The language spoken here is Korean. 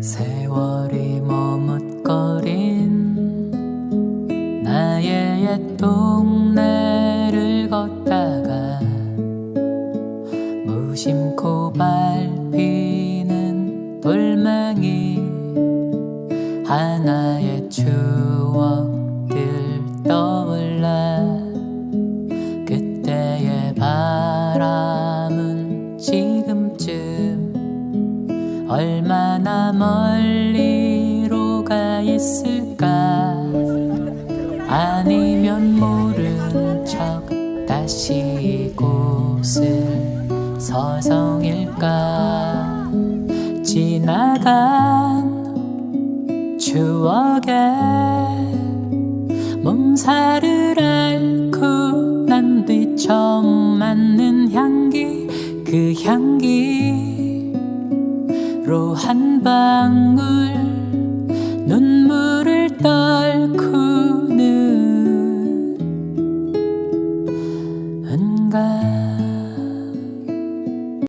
세월이 머뭇거린 나의 옛 동네를 걷다가 무심코 밟히는 돌멩이 하나의 얼마나 멀리로 가 있을까? 아니면 모른 척 다시 이곳을 서성일까? 지나간 추억에 몸살을 앓고 난 뒤 처음 맞는 향기 그 향기 로 한 방울 눈물을 떨구는 은가